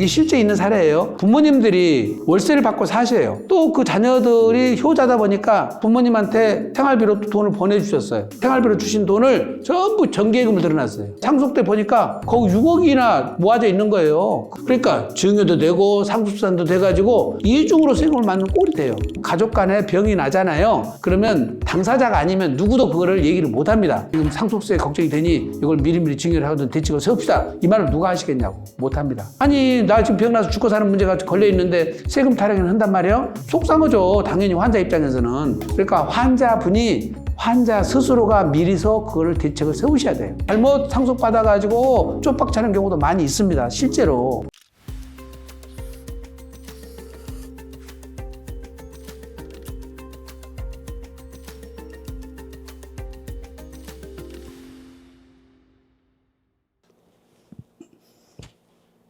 이게 실제 있는 사례예요. 부모님들이 월세를 받고 사셔요. 또 그 자녀들이 효자다 보니까 부모님한테 생활비로 돈을 보내주셨어요. 생활비로 주신 돈을 전부 정기예금을 들어놨어요. 상속 때 보니까 거기 6억이나 모아져 있는 거예요. 그러니까 증여도 되고 상속산도 돼가지고 이중으로 세금을 맞는 꼴이 돼요. 가족 간에 병이 나잖아요. 그러면 당사자가 아니면 누구도 그거를 얘기를 못 합니다. 지금 상속세 걱정이 되니 이걸 미리미리 증여를 하거든 대책을 세웁시다. 이 말을 누가 하시겠냐고. 못 합니다. 아니, 나 지금 병나서 죽고 사는 문제가 걸려 있는데 세금 타령을 한단 말이에요? 속상하죠. 당연히 환자 입장에서는. 그러니까 환자분이 환자 스스로가 미리서 그거를 대책을 세우셔야 돼요. 잘못 상속받아가지고 쪽박차는 경우도 많이 있습니다. 실제로.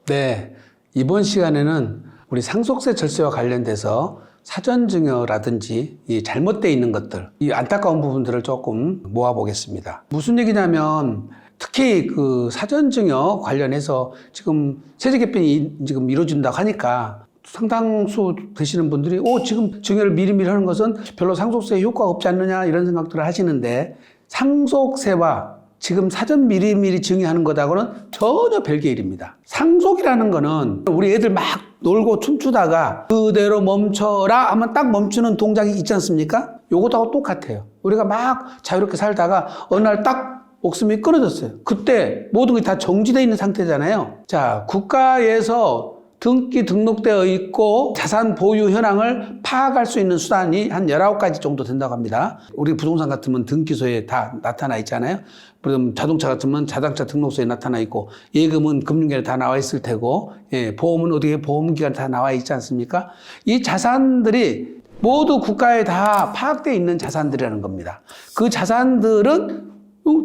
네. 이번 시간에는 우리 상속세 절세와 관련돼서 사전 증여라든지 이 잘못되어 있는 것들, 이 안타까운 부분들을 조금 모아보겠습니다. 무슨 얘기냐면 특히 그 사전 증여 관련해서 지금 세제 개편이 지금 이루어진다고 하니까 상당수 되시는 분들이 오 지금 증여를 미리미리 하는 것은 별로 상속세에 효과가 없지 않느냐 이런 생각들을 하시는데 상속세와 지금 사전 미리미리 증여하는 것하고는 전혀 별개 일입니다. 상속이라는 거는 우리 애들 막 놀고 춤추다가 그대로 멈춰라 하면 딱 멈추는 동작이 있지 않습니까? 요것하고 똑같아요. 우리가 막 자유롭게 살다가 어느 날 딱 목숨이 끊어졌어요. 그때 모든 게 다 정지되어 있는 상태잖아요. 자, 국가에서 등기 등록되어 있고 자산 보유 현황을 파악할 수 있는 수단이 한 19가지 정도 된다고 합니다. 우리 부동산 같으면 등기소에 다 나타나 있잖아요. 그럼 자동차 같으면 자동차 등록소에 나타나 있고 예금은 금융계에 다 나와 있을 테고 예, 보험은 어디에 보험기관에 다 나와 있지 않습니까? 이 자산들이 모두 국가에 다 파악되어 있는 자산들이라는 겁니다. 그 자산들은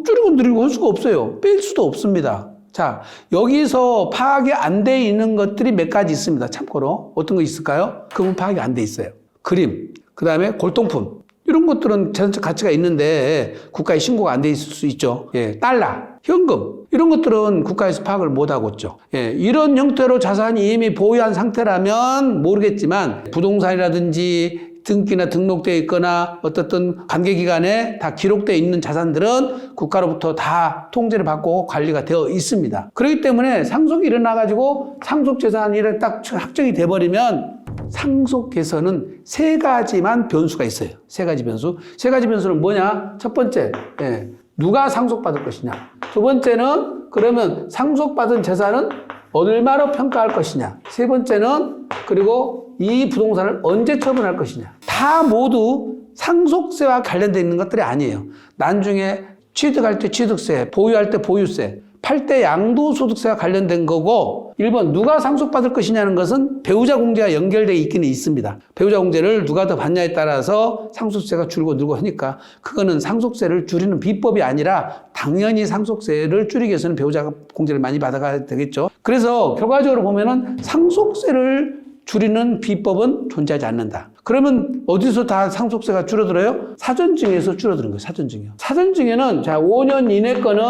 줄이고 늘리고 할 수가 없어요. 뺄 수도 없습니다. 자, 여기서 파악이 안 돼 있는 것들이 몇 가지 있습니다. 참고로. 어떤 거 있을까요? 그건 파악이 안 돼 있어요. 그림, 그 다음에 골동품. 이런 것들은 자산적 가치가 있는데 국가에 신고가 안 돼 있을 수 있죠. 예, 달러, 현금. 이런 것들은 국가에서 파악을 못 하고 있죠. 예, 이런 형태로 자산이 이미 보유한 상태라면 모르겠지만 부동산이라든지 등기나 등록되어 있거나 어떻든 관계기관에 다 기록되어 있는 자산들은 국가로부터 다 통제를 받고 관리가 되어 있습니다. 그렇기 때문에 상속이 일어나가지고 상속재산이 딱 확정이 돼버리면 상속에서는 세 가지만 변수가 있어요. 세 가지 변수. 세 가지 변수는 뭐냐? 첫 번째, 예, 누가 상속받을 것이냐. 두 번째는 그러면 상속받은 재산은 얼마로 평가할 것이냐. 세 번째는 그리고 이 부동산을 언제 처분할 것이냐. 다 모두 상속세와 관련되어 있는 것들이 아니에요. 나중에 취득할 때 취득세, 보유할 때 보유세, 팔 때 양도소득세와 관련된 거고 1번 누가 상속받을 것이냐는 것은 배우자 공제와 연결되어 있기는 있습니다. 배우자 공제를 누가 더 받냐에 따라서 상속세가 줄고 늘고 하니까 그거는 상속세를 줄이는 비법이 아니라 당연히 상속세를 줄이기 위해서는 배우자 공제를 많이 받아가야 되겠죠. 그래서 결과적으로 보면은 상속세를 줄이는 비법은 존재하지 않는다. 그러면 어디서 다 상속세가 줄어들어요? 사전증여에서 줄어드는 거예요. 사전증여. 사전증여는 자 5년 이내 거는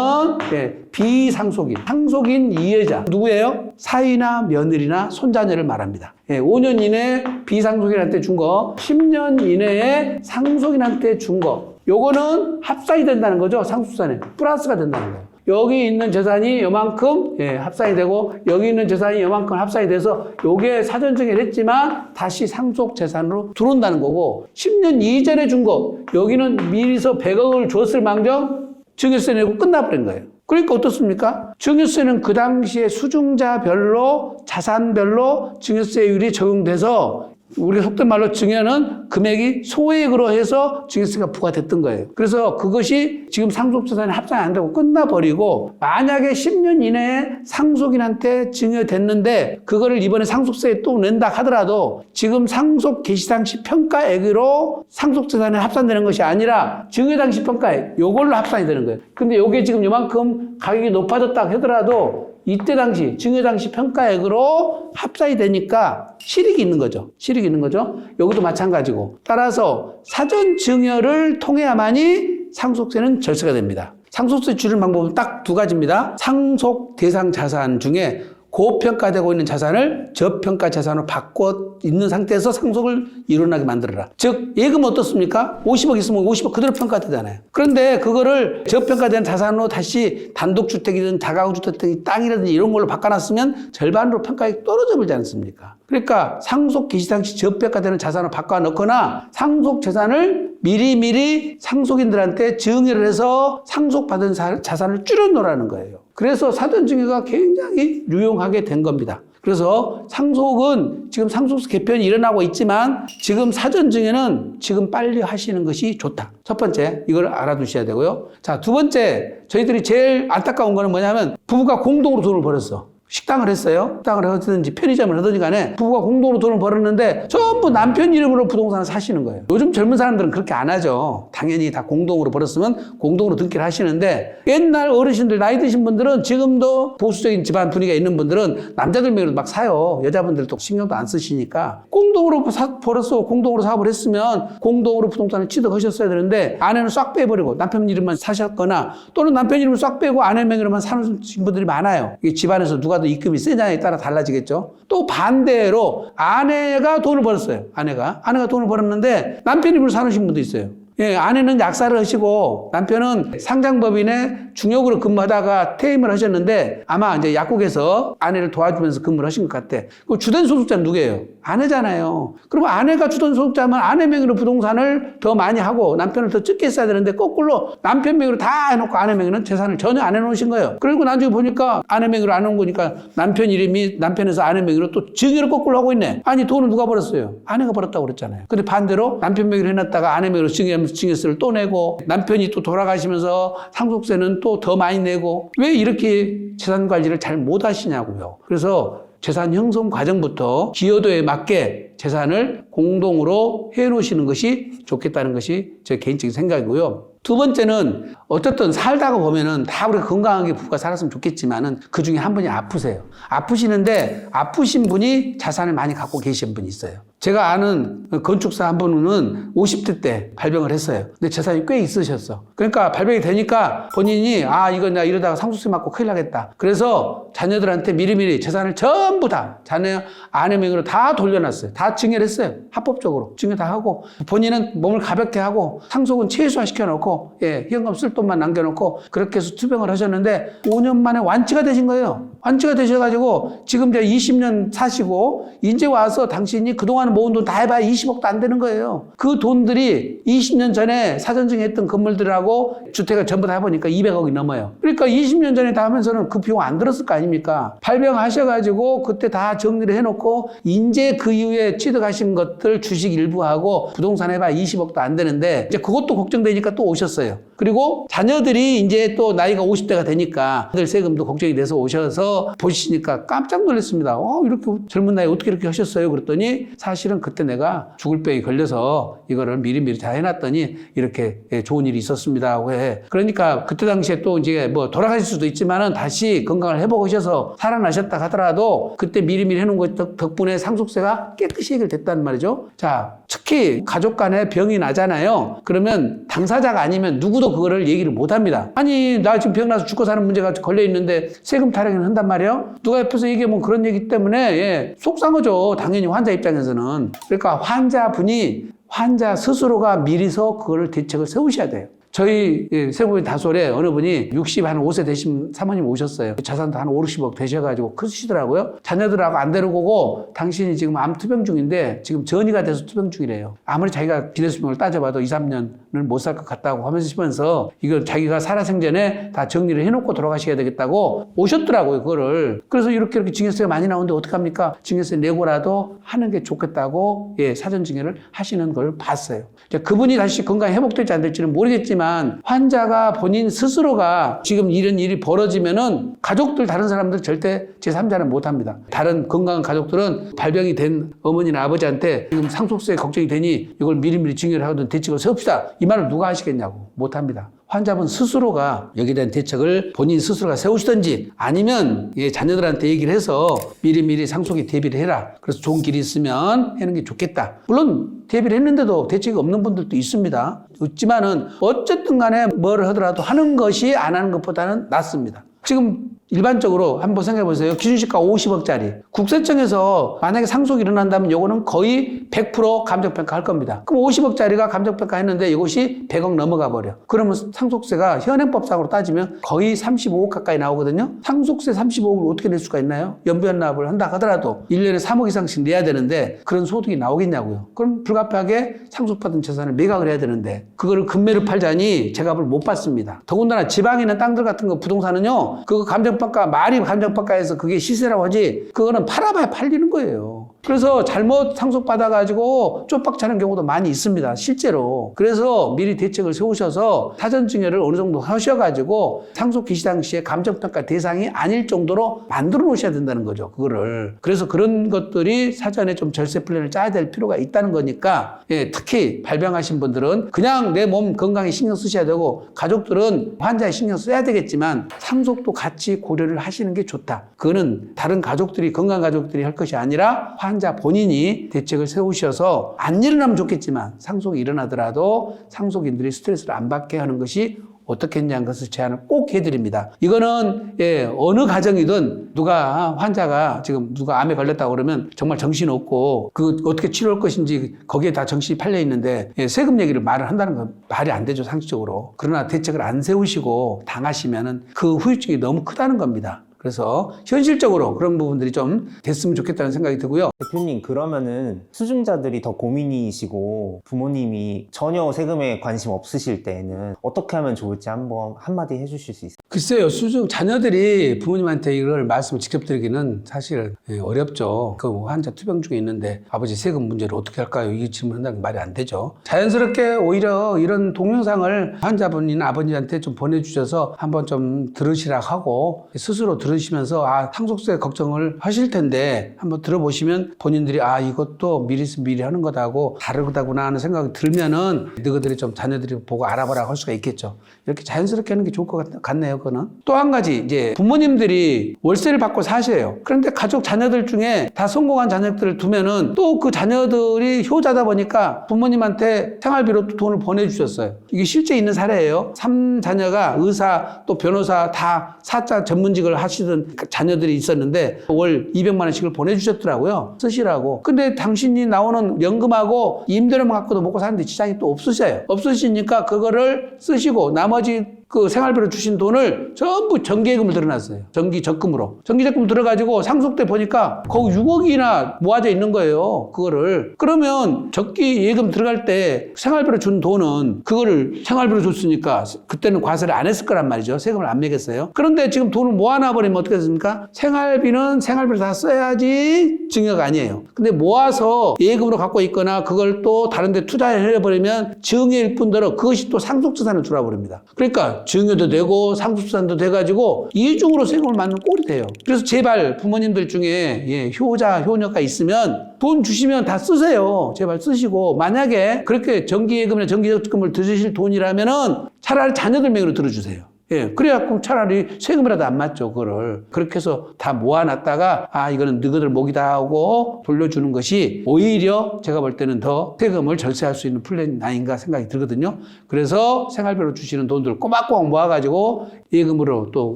예, 비상속인, 상속인 이해자 누구예요? 사위나 며느리나 손자녀를 말합니다. 예, 5년 이내 비상속인한테 준 거, 10년 이내에 상속인한테 준 거. 요거는 합산이 된다는 거죠. 상속세는 플러스가 된다는 거예요. 여기 있는 재산이 요만큼 예, 합산이 되고 여기 있는 재산이 요만큼 합산이 돼서 요게 사전 증여를 했지만 다시 상속 재산으로 들어온다는 거고 10년 이전에 준 거 여기는 미리서 100억을 줬을 망정 증여세 내고 끝나버린 거예요. 그러니까 어떻습니까? 증여세는 그 당시에 수중자별로 자산별로 증여세율이 적용돼서 우리 속된 말로 증여는 금액이 소액으로 해서 증여세가 부과됐던 거예요. 그래서 그것이 지금 상속재산이 합산이 안 되고 끝나버리고 만약에 10년 이내에 상속인한테 증여됐는데 그거를 이번에 상속세에 또 낸다 하더라도 지금 상속 개시 당시 평가액으로 상속재산에 합산되는 것이 아니라 증여 당시 평가액 요걸로 합산이 되는 거예요. 근데 요게 지금 요만큼 가격이 높아졌다 하더라도 이때 당시 증여 당시 평가액으로 합산이 되니까 실익이 있는 거죠. 실익이 있는 거죠. 여기도 마찬가지고 따라서 사전 증여를 통해야만이 상속세는 절세가 됩니다. 상속세 줄이는 방법은 딱 두 가지입니다. 상속 대상 자산 중에 고평가되고 있는 자산을 저평가 자산으로 바꿔 있는 상태에서 상속을 일어나게 만들어라. 즉 예금 어떻습니까? 50억 있으면 50억 그대로 평가되잖아요. 그런데 그거를 저평가된 자산으로 다시 단독주택이든 다가구주택 땅이라든지 이런 걸로 바꿔놨으면 절반으로 평가액이 떨어져 버리지 않습니까? 그러니까 상속 개시 당시 저평가되는 자산을 바꿔 넣거나 상속 재산을 미리미리 상속인들한테 증여를 해서 상속받은 사- 자산을 줄여놓으라는 거예요. 그래서 사전증여가 굉장히 유용하게 된 겁니다. 그래서 상속은 지금 상속세 개편이 일어나고 있지만 지금 사전증여는 지금 빨리 하시는 것이 좋다. 첫 번째, 이걸 알아두셔야 되고요. 자, 두 번째, 저희들이 제일 안타까운 거는 뭐냐면 부부가 공동으로 돈을 벌었어. 식당을 했어요. 식당을 하든지 편의점을 하든지 간에 부부가 공동으로 돈을 벌었는데 전부 남편 이름으로 부동산을 사시는 거예요. 요즘 젊은 사람들은 그렇게 안 하죠. 당연히 다 공동으로 벌었으면 공동으로 등기를 하시는데 옛날 어르신들 나이 드신 분들은 지금도 보수적인 집안 분위기가 있는 분들은 남자들 명의로 막 사요. 여자분들도 신경도 안 쓰시니까 공동으로 사, 벌었어. 공동으로 사업을 했으면 공동으로 부동산을 취득하셨어야 되는데 아내는 싹 빼버리고 남편 이름만 사셨거나 또는 남편 이름을 싹 빼고 아내 명의로만 사는 분들이 많아요. 이게 집안에서 누가 더 입금이 세냐에 따라 달라지겠죠. 또 반대로 아내가 돈을 벌었어요. 아내가. 아내가 돈을 벌었는데 남편 이름으로 사놓으신 분도 있어요. 예, 아내는 약사를 하시고 남편은 상장법인의 중역으로 근무하다가 퇴임을 하셨는데 아마 이제 약국에서 아내를 도와주면서 근무를 하신 것 같아. 그 주된 소득자는 누구예요? 아내잖아요. 그럼 아내가 주된 소득자면 아내 명의로 부동산을 더 많이 하고 남편을 더 적게 써야 되는데 거꾸로 남편 명의로 다 해놓고 아내 명의는 재산을 전혀 안 해놓으신 거예요. 그리고 나중에 보니까 아내 명의로 안 해놓은 거니까 남편 이름이 남편에서 아내 명의로 또 증여를 거꾸로 하고 있네. 아니 돈을 누가 벌었어요? 아내가 벌었다고 그랬잖아요. 근데 반대로 남편 명의로 해놨다가 아내 명의로 증여하면서 증여세를 또 내고 남편이 또 돌아가시면서 상속세는 또 더 많이 내고 왜 이렇게 재산 관리를 잘 못 하시냐고요. 그래서 재산 형성 과정부터 기여도에 맞게 재산을 공동으로 해 놓으시는 것이 좋겠다는 것이 제 개인적인 생각이고요. 두 번째는 어쨌든 살다가 보면은 다 우리가 건강하게 부부가 살았으면 좋겠지만은 그 중에 한 분이 아프세요. 아프시는데 아프신 분이 자산을 많이 갖고 계신 분이 있어요. 제가 아는 건축사 한 분은 50대 때 발병을 했어요. 근데 재산이 꽤 있으셨어. 그러니까 발병이 되니까 본인이 아, 이거 나 이러다가 상속세 맞고 큰일 나겠다. 그래서 자녀들한테 미리미리 재산을 전부 다 자녀 아내 명의로 다 돌려놨어요. 다 증여를 했어요. 합법적으로. 증여 다 하고 본인은 몸을 가볍게 하고 상속은 최소화 시켜놓고 예, 현금 쓸 돈만 남겨놓고 그렇게 해서 투병을 하셨는데 5년 만에 완치가 되신 거예요. 완치가 되셔가지고 지금 이제 20년 사시고 이제 와서 당신이 그동안 모은 돈 다 해봐야 20억도 안 되는 거예요. 그 돈들이 20년 전에 사전증 했던 건물들하고 주택을 전부 다 해보니까 200억이 넘어요. 그러니까 20년 전에 다 하면서는 그 비용 안 들었을 거 아닙니까? 발병하셔가지고 그때 다 정리를 해놓고 이제 그 이후에 취득하신 것들 주식 일부하고 부동산 해봐 20억도 안 되는데 이제 그것도 걱정되니까 또 오셨어요. 그리고 자녀들이 이제 또 나이가 50대가 되니까 들 세금도 걱정이 돼서 오셔서 보시니까 깜짝 놀랐습니다. 어, 이렇게 젊은 나이에 어떻게 이렇게 하셨어요? 그랬더니 사실은 그때 내가 죽을 병이 걸려서 이거를 미리미리 다 해놨더니 이렇게 예, 좋은 일이 있었습니다. 해. 그러니까 그때 당시에 또 이제 뭐 돌아가실 수도 있지만은 다시 건강을 회복하셔서 살아나셨다 하더라도 그때 미리미리 해놓은 것 덕- 덕분에 상속세가 깨끗이 해결됐다는 말이죠. 자, 특히 가족 간에 병이 나잖아요. 그러면 당사자가 아니면 누구도 그거를 얘기를 못 합니다. 아니, 나 지금 병나서 죽고 사는 문제가 걸려 있는데 세금 타령을 한단 말이에요? 누가 옆에서 얘기하면 그런 얘기 때문에 예, 속상하죠. 당연히 환자 입장에서는. 그러니까 환자분이 환자 스스로가 미리서 그거를 대책을 세우셔야 돼요. 저희 예, 세부인 다솔에 어느 분이 60, 한 5세 되신 사모님 오셨어요. 자산도 한 5, 60억 되셔가지고 크시더라고요. 자녀들하고 안 데리고 오고 당신이 지금 암 투병 중인데 지금 전이가 돼서 투병 중이래요. 아무리 자기가 기내수명을 따져봐도 2, 3년을 못살 것 같다고 하면서 이걸 자기가 살아생전에 다 정리를 해놓고 돌아가셔야 되겠다고 오셨더라고요. 그거를. 그래서 이렇게 이렇게 증여세가 많이 나오는데 어떡합니까? 증여세 내고라도 하는 게 좋겠다고 예, 사전 증여를 하시는 걸 봤어요. 그분이 다시 건강이 회복될지 안 될지는 모르겠지만 환자가 본인 스스로가 지금 이런 일이 벌어지면은 가족들 다른 사람들 절대 제3자는 못 합니다. 다른 건강한 가족들은 발병이 된 어머니나 아버지한테 지금 상속세 걱정이 되니 이걸 미리미리 증여를 하거든 대책을 세웁시다. 이 말을 누가 하시겠냐고 못 합니다. 환자분 스스로가 여기에 대한 대책을 본인 스스로가 세우시든지 아니면 예, 자녀들한테 얘기를 해서 미리미리 상속에 대비를 해라. 그래서 좋은 길이 있으면 하는 게 좋겠다. 물론 대비를 했는데도 대책이 없는 분들도 있습니다. 있지만은 어쨌든 간에 뭘 하더라도 하는 것이 안 하는 것보다는 낫습니다. 지금 일반적으로 한번 생각해 보세요. 기준시가 50억짜리. 국세청에서 만약에 상속이 일어난다면 요거는 거의 100% 감정평가 할 겁니다. 그럼 50억짜리가 감정평가 했는데 이것이 100억 넘어가 버려. 그러면 상속세가 현행법상으로 따지면 거의 35억 가까이 나오거든요. 상속세 35억을 어떻게 낼 수가 있나요? 연변납을 한다 하더라도 1년에 3억 이상씩 내야 되는데 그런 소득이 나오겠냐고요. 그럼 불가피하게 상속받은 재산을 매각을 해야 되는데 그거를 금매로 팔자니 제값을 못 받습니다. 더군다나 지방에 있는 땅들 같은 거 부동산은요. 그거 감정 평가 말이 감정평가에서 그게 시세라고 하지 그거는 팔아봐야 팔리는 거예요. 그래서 잘못 상속받아가지고 쪽박차는 경우도 많이 있습니다. 실제로. 그래서 미리 대책을 세우셔서 사전증여를 어느 정도 하셔가지고 상속 기시 당시에 감정평가 대상이 아닐 정도로 만들어 놓으셔야 된다는 거죠. 그거를. 그래서 그런 것들이 사전에 좀 절세 플랜을 짜야 될 필요가 있다는 거니까 예, 특히 발병하신 분들은 그냥 내 몸 건강에 신경 쓰셔야 되고 가족들은 환자에 신경 써야 되겠지만 상속도 같이 고려를 하시는 게 좋다. 그거는 다른 가족들이 건강 가족들이 할 것이 아니라 환자 본인이 대책을 세우셔서 안 일어나면 좋겠지만 상속이 일어나더라도 상속인들이 스트레스를 안 받게 하는 것이 어떻겠냐는 것을 제안을 꼭 해드립니다. 이거는 예, 어느 가정이든 누가 환자가 지금 누가 암에 걸렸다고 그러면 정말 정신 없고 그 어떻게 치료할 것인지 거기에 다 정신이 팔려 있는데 예, 세금 얘기를 말을 한다는 건 말이 안 되죠 상식적으로. 그러나 대책을 안 세우시고 당하시면은 그 후유증이 너무 크다는 겁니다. 그래서 현실적으로 그런 부분들이 좀 됐으면 좋겠다는 생각이 들고요. 대표님 그러면은 수증자들이 더 고민이시고 부모님이 전혀 세금에 관심 없으실 때는 어떻게 하면 좋을지 한번 한마디 해주실 수 있어요? 글쎄요, 수중 자녀들이 부모님한테 이걸 말씀을 직접 드리기는 사실 예, 어렵죠. 그 환자 투병 중에 있는데 아버지 세금 문제를 어떻게 할까요? 이 질문한다는 게 말이 안 되죠. 자연스럽게 오히려 이런 동영상을 환자분이나 아버지한테 좀 보내주셔서 한번 좀 들으시라 하고 스스로 들으 시면서 아 상속세 걱정을 하실 텐데 한번 들어보시면 본인들이 아 이것도 미리 쓰 미리 하는 거다고 다르다구나 하는 생각이 들면은 너희들이 좀 자녀들이 보고 알아보라 할 수가 있겠죠. 이렇게 자연스럽게 하는 게 좋을 것 같- 같네요. 그거는 또 한 가지 이제 부모님들이 월세를 받고 사셔요. 그런데 가족 자녀들 중에 다 성공한 자녀들을 두면은 또 그 자녀들이 효자다 보니까 부모님한테 생활비로 또 돈을 보내주셨어요. 이게 실제 있는 사례예요. 삼 자녀가 의사 또 변호사 다 사자 전문직을 하시 던그 자녀들이 있었는데 월 200만 원씩을 보내주셨더라고요. 쓰시라고. 근데 당신이 나오는 연금하고 임대료만 갖고도 먹고 사는데 지장이 또 없으셔요. 없으시니까 그거를 쓰시고 나머지 그 생활비로 주신 돈을 전부 정기예금을 들어놨어요. 정기 적금으로. 정기 적금 들어가지고 상속돼 보니까 거기 6억이나 모아져 있는 거예요. 그거를. 그러면 적기 예금 들어갈 때 생활비로 준 돈은 그거를 생활비로 줬으니까 그때는 과세를 안 했을 거란 말이죠. 세금을 안 매겼어요. 그런데 지금 돈을 모아놔 버리면 어떻게 됐습니까? 생활비는 생활비로 다 써야지 증여가 아니에요. 근데 모아서 예금으로 갖고 있거나 그걸 또 다른 데 투자해 버리면 증여일 뿐더러 그것이 또 상속자산을 들어와 버립니다. 그러니까 증여도 되고 상속자산도 돼가지고 이중으로 세금을 맞는 꼴이 돼요. 그래서 제발 부모님들 중에 예, 효자, 효녀가 있으면 돈 주시면 다 쓰세요. 제발 쓰시고 만약에 그렇게 정기예금이나 정기적금을 들으실 돈이라면은 차라리 자녀들 명의로 들어주세요. 예, 그래갖고 차라리 세금이라도 안 맞죠, 그거를. 그렇게 해서 다 모아놨다가, 아, 이거는 너희들 목이다 하고 돌려주는 것이 오히려 제가 볼 때는 더 세금을 절세할 수 있는 플랜 아닌가 생각이 들거든요. 그래서 생활비로 주시는 돈들 꼬박꼬박 모아가지고 예금으로 또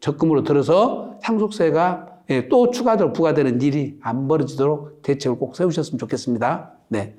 적금으로 들어서 상속세가 예, 또 추가적으로 부과되는 일이 안 벌어지도록 대책을 꼭 세우셨으면 좋겠습니다. 네.